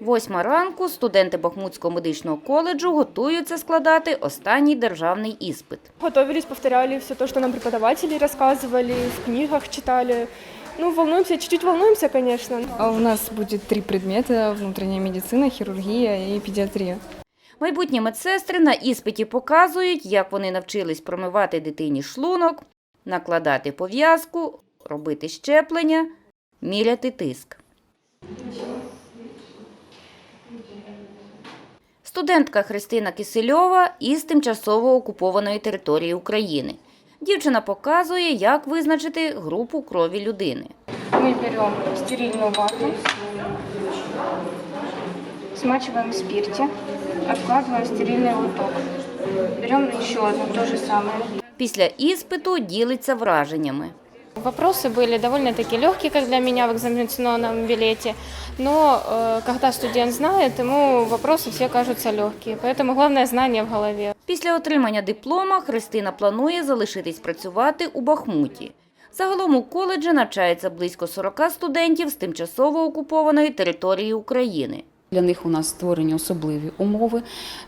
Восьма ранку студенти Бахмутського медичного коледжу готуються складати останній державний іспит. Готовились, повторяли все то, что нам преподаватели рассказывали, в книгах читали. Ну, волнуемся, чуть-чуть волнуемся, конечно. А У нас будет три предмета – внутренняя медицина, хирургия и педиатрия. Майбутні медсестри на іспиті показують, як вони навчились промивати дитині шлунок, накладати пов'язку, робити щеплення, міряти тиск. Студентка Христина Кисельова із тимчасово окупованої території України. Дівчина показує, як визначити групу крові людини. Мы берем стерильную вату, смачиваем в спирте, откладываем в стерильный лоток. Берем еще одну, то же самое. Після іспиту ділиться враженнями. Вопросы были довольно-таки легкие, как для меня в экзаменационном билете, но э, когда студент знает, ему вопросы все кажутся легкие, поэтому главное знание в голове. Після отримання диплома Христина планує залишитись працювати у Бахмуті. Загалом у коледжі навчається близько 40 студентів з тимчасово окупованої території України. Для них у нас створені особливі умови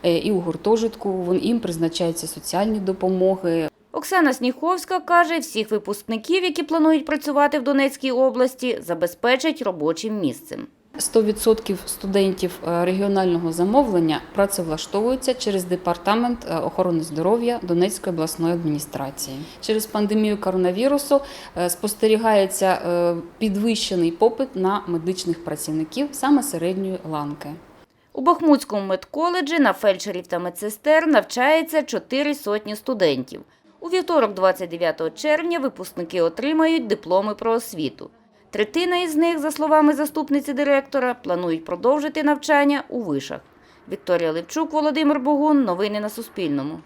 е, і у гуртожитку вон- їм призначаються соціальні допомоги. Оксана Сніховська каже, всіх випускників, які планують працювати в Донецькій області, забезпечать робочим місцем. 100% студентів е, регіонального замовлення працевлаштовуються через департамент е, охорони здоров'я Донецької обласної адміністрації. Через пандемію коронавірусу е, спостерігається підвищений попит на медичних працівників саме середньої ланки. У Бахмутському медколеджі на фельдшерів та медсестер навчається чотири сотні студентів. У вівторок, 29 червня, випускники отримають дипломи про освіту. Третина із них, за словами заступниці директора, планують продовжити навчання у вишах. Вікторія Левчук, Володимир Богун. Новини на Суспільному.